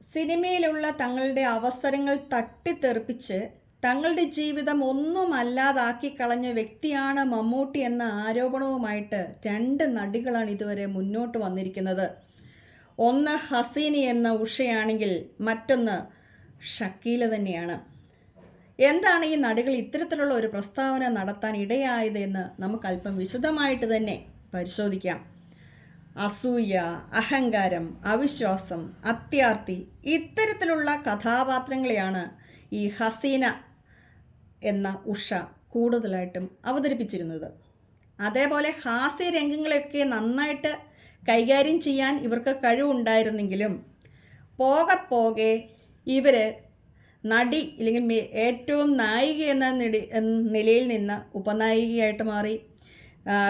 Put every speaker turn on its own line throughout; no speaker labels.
സിനിമയിലുള്ള തങ്ങളുടെ അവസരങ്ങൾ തട്ടിത്തെറിപ്പിച്ച് തങ്ങളുടെ ജീവിതം ഒന്നും അല്ലാതാക്കി കളഞ്ഞ വ്യക്തിയാണ് മമ്മൂട്ടി എന്ന ആരോപണവുമായിട്ട് രണ്ട് നടികളാണ് ഇതുവരെ മുന്നോട്ട് വന്നിരിക്കുന്നത്. ഒന്ന് ഹസീനി എന്ന ഉഷയാണെങ്കിൽ മറ്റൊന്ന് ഷക്കീല തന്നെയാണ്. എന്താണ് ഈ നടികൾ ഇത്തരത്തിലുള്ള ഒരു പ്രസ്താവന നടത്താൻ ഇടയായത് എന്ന് നമുക്ക് അല്പം വിശദമായിട്ട് തന്നെ പരിശോധിക്കാം. അസൂയ അഹങ്കാരം അവിശ്വാസം അത്യാർത്തി ഇത്തരത്തിലുള്ള കഥാപാത്രങ്ങളെയാണ് ഈ ഹസീന എന്ന ഉഷ കൂടുതലായിട്ടും അവതരിപ്പിച്ചിരുന്നത്. അതേപോലെ ഹാസ്യ രംഗങ്ങളെയൊക്കെ നന്നായിട്ട് കൈകാര്യം ചെയ്യാൻ ഇവർക്ക് കഴിവുണ്ടായിരുന്നെങ്കിലും പോകെ പോകെ ഇവർ നടി അല്ലെങ്കിൽ ഏറ്റവും നായിക എന്ന നിലയിൽ നിന്ന് ഉപനായികയായിട്ട് മാറി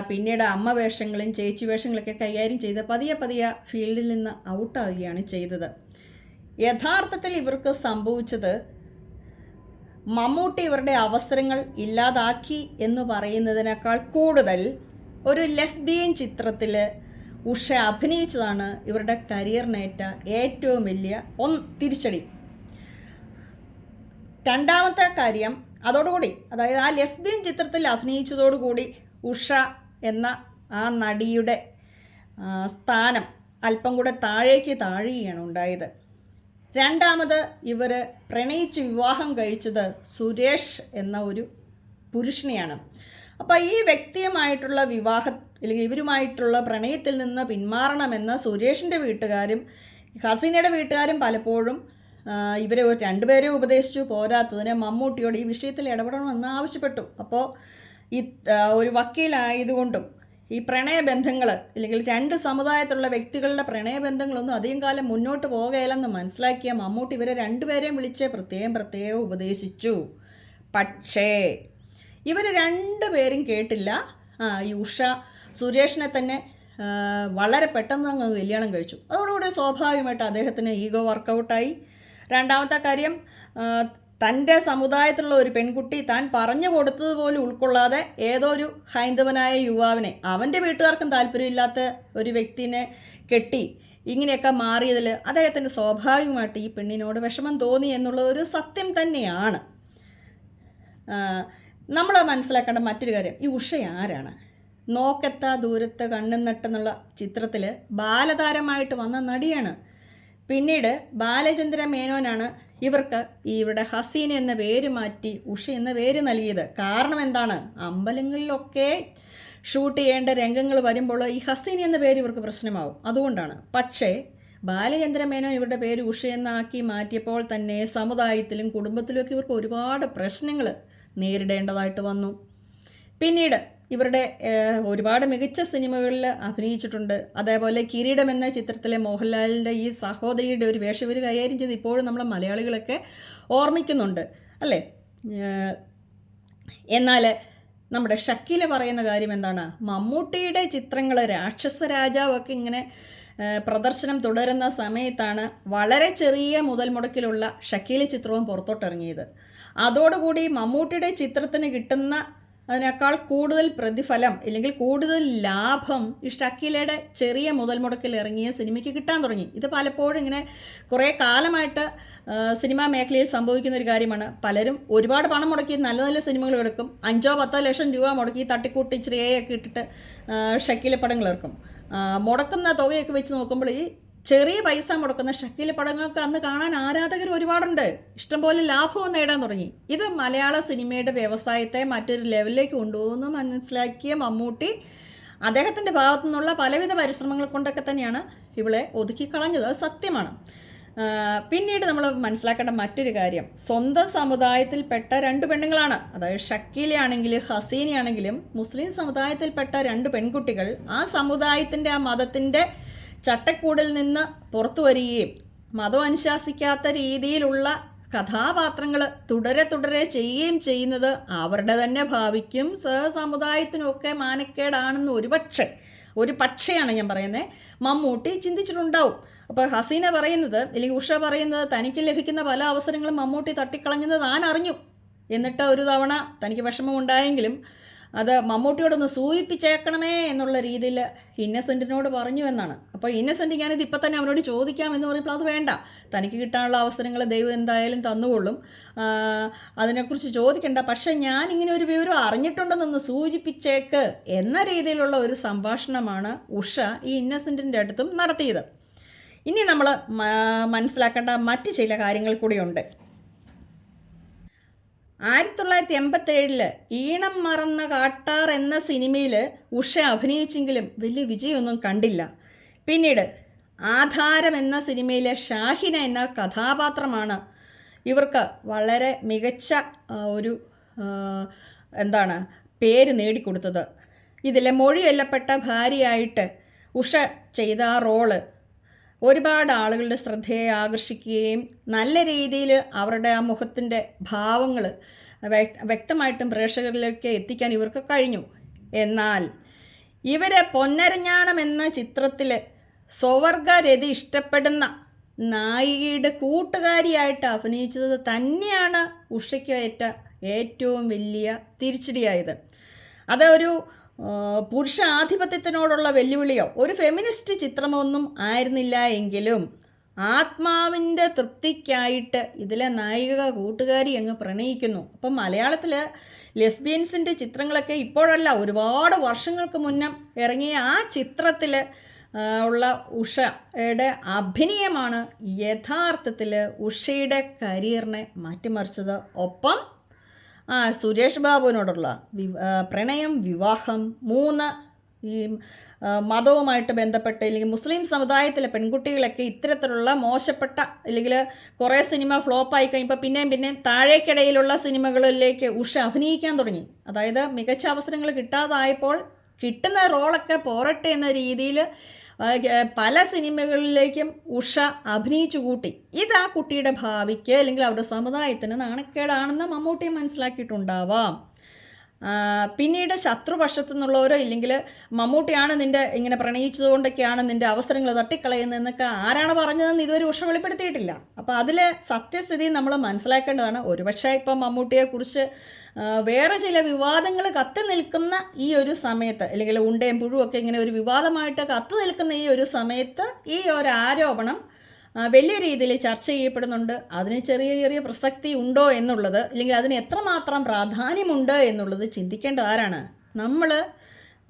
പിന്നീട് അമ്മ വേഷങ്ങളും ചേച്ചി വേഷങ്ങളൊക്കെ കൈകാര്യം ചെയ്ത് പതിയെ പതിയെ ഫീൽഡിൽ നിന്ന് ഔട്ടാവുകയാണ് ചെയ്തത്. യഥാർത്ഥത്തിൽ ഇവർക്ക് സംഭവിച്ചത് മമ്മൂട്ടി ഇവരുടെ അവസരങ്ങൾ ഇല്ലാതാക്കി എന്ന് പറയുന്നതിനേക്കാൾ കൂടുതൽ ഒരു ലെസ്ബിയൻ ചിത്രത്തിൽ ഉഷ അഭിനയിച്ചതാണ് ഇവരുടെ കരിയറിനേറ്റ ഏറ്റവും വലിയ ഒന്ന് തിരിച്ചടി. രണ്ടാമത്തെ കാര്യം അതോടുകൂടി അതായത് ആ ലെസ്ബിയൻ ചിത്രത്തിൽ അഭിനയിച്ചതോടുകൂടി ഉഷ എന്ന ആ നടിയുടെ സ്ഥാനം അല്പം കൂടെ താഴേക്ക് താഴുകയാണ് ഉണ്ടായത്. രണ്ടാമത് ഇവർ പ്രണയിച്ച് വിവാഹം കഴിച്ചത് സുരേഷ് എന്ന ഒരു പുരുഷനെയാണ്. അപ്പോൾ ഈ വ്യക്തിയുമായിട്ടുള്ള വിവാഹ അല്ലെങ്കിൽ ഇവരുമായിട്ടുള്ള പ്രണയത്തിൽ നിന്ന് പിന്മാറണമെന്ന് സുരേഷിന്റെ വീട്ടുകാരും ഹസീനയുടെ വീട്ടുകാരും പലപ്പോഴും ഇവരെ രണ്ടുപേരെ ഉപദേശിച്ചു പോരാത്തതിന് മമ്മൂട്ടിയോട് ഈ വിഷയത്തിൽ ഇടപെടണമെന്ന് ആവശ്യപ്പെട്ടു. അപ്പോൾ ഈ ഒരു വക്കീലായതുകൊണ്ടും ഈ പ്രണയബന്ധങ്ങൾ അല്ലെങ്കിൽ രണ്ട് സമുദായത്തിലുള്ള വ്യക്തികളുടെ പ്രണയബന്ധങ്ങളൊന്നും അധികം കാലം മുന്നോട്ട് പോകുകയില്ലെന്ന് മനസ്സിലാക്കിയ മമ്മൂട്ടി ഇവരെ രണ്ടുപേരെയും വിളിച്ച് പ്രത്യേകം പ്രത്യേകം ഉപദേശിച്ചു. പക്ഷേ ഇവർ രണ്ടുപേരും കേട്ടില്ല. ആ ഈ ഉഷ സുരേഷിനെ തന്നെ വളരെ പെട്ടെന്ന് അങ്ങ് കല്യാണം കഴിച്ചു. അതോടുകൂടി സ്വാഭാവികമായിട്ട് അദ്ദേഹത്തിന് ഈഗോ വർക്കൗട്ടായി. രണ്ടാമത്തെ കാര്യം തന്റെ സമുദായത്തിലുള്ള ഒരു പെൺകുട്ടി താൻ പറഞ്ഞു കൊടുത്തതുപോലും ഉൾക്കൊള്ളാതെ ഏതോ ഒരു ഹൈന്ദവനായ യുവാവിനെ അവന്റെ വീട്ടുകാർക്കും താല്പര്യമില്ലാത്ത ഒരു വ്യക്തിനെ കെട്ടി ഇങ്ങനെയൊക്കെ മാറിയതിൽ അദ്ദേഹത്തിന് സ്വാഭാവികമായിട്ട് ഈ പെണ്ണിനോട് വിഷമം തോന്നി എന്നുള്ളത് ഒരു സത്യം തന്നെയാണ്. നമ്മൾ മനസ്സിലാക്കേണ്ട മറ്റൊരു കാര്യം ഈ ഉഷ ആരാണ്? നോക്കത്ത ദൂരത്ത് കണ്ണും നട്ടെന്നുള്ള ചിത്രത്തിൽ ബാലതാരമായിട്ട് വന്ന നടിയാണ് പിന്നീട് ബാലചന്ദ്ര മേനോനാണ് ഇവർക്ക് ഇവിടെ ഹസീന എന്ന പേര് മാറ്റി ഉഷ എന്ന പേര് നൽകിയത്. കാരണം എന്താണ്? അമ്പലങ്ങളിലൊക്കെ ഷൂട്ട് ചെയ്യേണ്ട രംഗങ്ങൾ വരുമ്പോൾ ഈ ഹസീന എന്ന പേര് ഇവർക്ക് പ്രശ്നമാവും. അതുകൊണ്ടാണ്. പക്ഷേ ബാലചന്ദ്ര മേനോൻ ഇവരുടെ പേര് ഉഷ എന്നാക്കി മാറ്റിയപ്പോൾ തന്നെ സമുദായത്തിലും കുടുംബത്തിലുമൊക്കെ ഇവർക്ക് ഒരുപാട് പ്രശ്നങ്ങൾ നേരിടേണ്ടതായിട്ട് വന്നു. പിന്നീട് ഇവരുടെ ഒരുപാട് മികച്ച സിനിമകളിൽ അഭിനയിച്ചിട്ടുണ്ട്. അതേപോലെ കിരീടം എന്ന ചിത്രത്തിലെ മോഹൻലാലിന്റെ ഈ സഹോദരിയുടെ ഒരു വേഷം ഇവർ കൈകാര്യം ചെയ്ത് ഇപ്പോഴും നമ്മളെ മലയാളികളൊക്കെ ഓർമ്മിക്കുന്നുണ്ട് അല്ലേ? എന്നാൽ നമ്മുടെ ഷക്കീല പറയുന്ന കാര്യം എന്താണ്? മമ്മൂട്ടിയുടെ ചിത്രങ്ങൾ രാക്ഷസ രാജാവൊക്കെ ഇങ്ങനെ പ്രദർശനം തുടരുന്ന സമയത്താണ് വളരെ ചെറിയ മുതൽ മുടക്കിലുള്ള ഷക്കീല ചിത്രവും പുറത്തോട്ടിറങ്ങിയത്. അതോടുകൂടി മമ്മൂട്ടിയുടെ ചിത്രത്തിന് കിട്ടുന്ന അതിനേക്കാൾ കൂടുതൽ പ്രതിഫലം ഇല്ലെങ്കിൽ കൂടുതൽ ലാഭം ഈ ഷക്കീലയുടെ ചെറിയ മുതൽ മുടക്കിൽ ഇറങ്ങിയ സിനിമയ്ക്ക് കിട്ടാൻ തുടങ്ങി. ഇത് പലപ്പോഴും ഇങ്ങനെ കുറേ കാലമായിട്ട് സിനിമാ മേഖലയിൽ സംഭവിക്കുന്ന ഒരു കാര്യമാണ്. പലരും ഒരുപാട് പണം മുടക്കി നല്ല നല്ല സിനിമകൾ എടുക്കും. അഞ്ചോ പത്തോ ലക്ഷം രൂപ മുടക്കി തട്ടിക്കൂട്ടി ഇച്ചിരിയൊക്കെ ഇട്ടിട്ട് ഷക്കീല പടങ്ങൾ ഇറക്കും. മുടക്കുന്ന തുകയൊക്കെ വെച്ച് നോക്കുമ്പോൾ ഈ ചെറിയ പൈസ മുടക്കുന്ന ഷക്കീൽ പടങ്ങൾക്ക് അന്ന് കാണാൻ ആരാധകർ ഒരുപാടുണ്ട്. ഇഷ്ടംപോലെ ലാഭവും നേടാൻ തുടങ്ങി. ഇത് മലയാള സിനിമയുടെ വ്യവസായത്തെ മറ്റൊരു ലെവലിലേക്ക് കൊണ്ടുപോകുന്നു മനസ്സിലാക്കിയ മമ്മൂട്ടി അദ്ദേഹത്തിന്റെ ഭാഗത്തു നിന്നുള്ള പലവിധ പരിശ്രമങ്ങൾ കൊണ്ടൊക്കെ തന്നെയാണ് ഇവളെ ഒതുക്കിക്കളഞ്ഞത്. അത് സത്യമാണ്. പിന്നീട് നമ്മൾ മനസ്സിലാക്കേണ്ട മറ്റൊരു കാര്യം. സ്വന്തം സമുദായത്തിൽപ്പെട്ട രണ്ട് പെണ്ണുങ്ങളാണ്. അതായത് ഷക്കീലയാണെങ്കിലും ഹസീനയാണെങ്കിലും മുസ്ലിം സമുദായത്തിൽപ്പെട്ട രണ്ട് പെൺകുട്ടികൾ ആ സമുദായത്തിന്റെ ആ മതത്തിന്റെ ചട്ടക്കൂടിൽ നിന്ന് പുറത്തു വരികയും മതം അനുശാസിക്കാത്ത രീതിയിലുള്ള കഥാപാത്രങ്ങൾ തുടരെ തുടരെ ചെയ്യുകയും ചെയ്യുന്നത് അവരുടെ തന്നെ ഭാവിക്കും സഹസമുദായത്തിനുമൊക്കെ മാനക്കേടാണെന്ന് ഒരുപക്ഷെ ഒരു പക്ഷയാണ് ഞാൻ പറയുന്നത് മമ്മൂട്ടി ചിന്തിച്ചിട്ടുണ്ടാവും. അപ്പോൾ ഹസീന പറയുന്നത് അല്ലെങ്കിൽ ഉഷ പറയുന്നത് തനിക്ക് ലഭിക്കുന്ന പല അവസരങ്ങളും മമ്മൂട്ടി തട്ടിക്കളഞ്ഞത് താൻ അറിഞ്ഞു. എന്നിട്ട് ഒരു തവണ തനിക്ക് വിഷമമുണ്ടായെങ്കിലും അത് മമ്മൂട്ടിയോടൊന്ന് സൂചിപ്പിച്ചേക്കണമേ എന്നുള്ള രീതിയിൽ ഇന്നസെന്റിനോട് പറഞ്ഞു എന്നാണ്. അപ്പോൾ ഇന്നസെന്റ് ഞാനിത് ഇപ്പം തന്നെ അവനോട് ചോദിക്കാം എന്ന് പറയുമ്പോൾ അത് വേണ്ട. തനിക്ക് കിട്ടാനുള്ള അവസരങ്ങൾ ദൈവം എന്തായാലും തന്നുകൊള്ളും. അതിനെക്കുറിച്ച് ചോദിക്കണ്ട. പക്ഷേ ഞാൻ ഇങ്ങനെ ഒരു വിവരം അറിഞ്ഞിട്ടുണ്ടെന്നൊന്ന് സൂചിപ്പിച്ചേക്ക് എന്ന രീതിയിലുള്ള ഒരു സംഭാഷണമാണ് ഉഷ ഈ ഇന്നസെന്റിന്റെ അടുത്തും നടത്തിയത്. ഇനി നമ്മൾ മനസ്സിലാക്കേണ്ട മറ്റ് ചില കാര്യങ്ങൾ കൂടിയുണ്ട്. ആയിരത്തി തൊള്ളായിരത്തി എൺപത്തേഴിൽ ഈണം മറന്ന കാട്ടാർ എന്ന സിനിമയിൽ ഉഷ അഭിനയിച്ചെങ്കിലും വലിയ വിജയമൊന്നും കണ്ടില്ല. പിന്നീട് ആധാരം എന്ന സിനിമയിലെ ഷാഹിന എന്ന കഥാപാത്രമാണ് ഇവർക്ക് വളരെ മികച്ച ഒരു എന്താണ് പേര് നേടിക്കൊടുത്തത്. ഇതിലെ മൊഴിയൊല്ലപ്പെട്ട ഭാര്യയായിട്ട് ഉഷ ചെയ്ത ആ റോൾ ഒരുപാട് ആളുകളുടെ ശ്രദ്ധയെ ആകർഷിക്കുകയും നല്ല രീതിയിൽ അവരുടെ ആ മുഖത്തിന്റെ ഭാവങ്ങൾ വ്യക്തമായിട്ടും പ്രേക്ഷകരിലേക്ക് എത്തിക്കാൻ ഇവർക്ക് കഴിഞ്ഞു. എന്നാൽ ഇവരെ പൊന്നരഞ്ഞാണം എന്ന ചിത്രത്തിൽ സ്വവർഗരതി ഇഷ്ടപ്പെടുന്ന നായികയുടെ കൂട്ടുകാരിയായിട്ട് അഭിനയിച്ചത് തന്നെയാണ് ഉഷയ്ക്ക് ഏറ്റ ഏറ്റവും വലിയ തിരിച്ചടിയായത്. അത് ഒരു ആ, പുരുഷ ആധിപത്യത്തിനോടുള്ള വെല്ലുവിളിയോ? ഒരു ഫെമിനിസ്റ്റ് ചിത്രമൊന്നും ആയിരുന്നില്ല എങ്കിലും ആത്മാവിന്റെ തൃപ്തിക്കായിട്ട് ഇതിലെ നായിക കൂട്ടുകാരി അങ്ങ് പ്രണയിക്കുന്നു. അപ്പം മലയാളത്തിൽ ലെസ്ബിയൻസിന്റെ ചിത്രങ്ങളൊക്കെ ഇപ്പോഴല്ല ഒരുപാട് വർഷങ്ങൾക്ക് മുന്നം ഇറങ്ങിയ ആ ചിത്രത്തിൽ ഉള്ള ഉഷയുടെ അഭിനയമാണ് യഥാർത്ഥത്തിൽ ഉഷയുടെ കരിയറിനെ മാറ്റിമറിച്ചത്. ഒപ്പം സുരേഷ് ബാബുവിനോടുള്ള പ്രണയം വിവാഹം മൂന്ന് ഈ ആ, മതവുമായിട്ട് ബന്ധപ്പെട്ട് അല്ലെങ്കിൽ മുസ്ലിം സമുദായത്തിലെ പെൺകുട്ടികളൊക്കെ ഇത്തരത്തിലുള്ള മോശപ്പെട്ട അല്ലെങ്കിൽ കുറേ സിനിമ ഫ്ലോപ്പായി കഴിയുമ്പോൾ പിന്നെയും പിന്നെയും താഴേക്കിടയിലുള്ള സിനിമകളിലേക്ക് ഉഷ അഭിനയിക്കാൻ തുടങ്ങി. അതായത് മികച്ച അവസരങ്ങൾ കിട്ടാതായപ്പോൾ കിട്ടുന്ന റോളൊക്കെ പോരട്ടെ എന്ന രീതിയിൽ പല സിനിമകളിലേക്കും ഉഷ അഭിനയിച്ചു കൂട്ടി. ഇത് ആ കുട്ടിയുടെ ഭാവിക്ക് അല്ലെങ്കിൽ അവരുടെ സമുദായത്തിന് നാണക്കേടാണെന്ന് മമ്മൂട്ടി മനസ്സിലാക്കിയിട്ടുണ്ടാവാം. പിന്നീട് ശത്രുപക്ഷത്തു നിന്നുള്ളവരോ ഇല്ലെങ്കിൽ മമ്മൂട്ടിയാണ് നിന്റെ ഇങ്ങനെ പ്രണയിച്ചതുകൊണ്ടൊക്കെയാണ് നിന്റെ അവസരങ്ങൾ തട്ടിക്കളയുന്നതെന്നൊക്കെ ആരാണ് പറഞ്ഞതെന്ന് ഇതുവരെ ഉഷ വെളിപ്പെടുത്തിയിട്ടില്ല. അപ്പോൾ അതിൽ സത്യസ്ഥിതി നമ്മൾ മനസ്സിലാക്കേണ്ടതാണ്. ഒരുപക്ഷെ ഇപ്പം മമ്മൂട്ടിയെക്കുറിച്ച് വേറെ ചില വിവാദങ്ങൾ കത്തി നിൽക്കുന്ന ഈ ഒരു സമയത്ത് അല്ലെങ്കിൽ ഉണ്ടയും പുഴുവൊക്കെ ഇങ്ങനെ ഒരു വിവാദമായിട്ട് കത്തി നിൽക്കുന്ന ഈ ഒരു സമയത്ത് ഈ ഒരു ആരോപണം വലിയ രീതിയിൽ ചർച്ച ചെയ്യപ്പെടുന്നുണ്ട്. അതിന് ചെറിയ ചെറിയ പ്രസക്തി ഉണ്ടോ എന്നുള്ളത് അല്ലെങ്കിൽ അതിന് എത്രമാത്രം പ്രാധാന്യമുണ്ട് എന്നുള്ളത് ചിന്തിക്കേണ്ട ആരാണ്? നമ്മൾ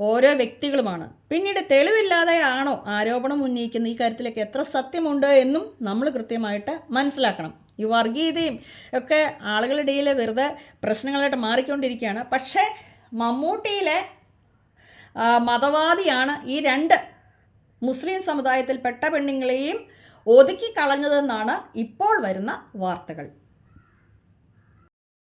ഓരോ വ്യക്തികളുമാണ്. പിന്നീട് തെളിവില്ലാതെ ആണോ ആരോപണം ഉന്നയിക്കുന്ന ഈ കാര്യത്തിലൊക്കെ എത്ര സത്യമുണ്ട് എന്നും നമ്മൾ കൃത്യമായിട്ട് മനസ്സിലാക്കണം. ഈ വർഗീയതയും ഒക്കെ ആളുകളുടെ ഇടയിൽ വെറുതെ പ്രശ്നങ്ങളായിട്ട് മാറിക്കൊണ്ടിരിക്കുകയാണ്. പക്ഷേ മമ്മൂട്ടിയിലെ മതവാദിയാണ് ഈ രണ്ട് മുസ്ലിം സമുദായത്തിൽപ്പെട്ട പെണ്ണുങ്ങളെയും ഒതുക്കി കളഞ്ഞതെന്നാണ് ഇപ്പോൾ വരുന്ന വാർത്തകൾ.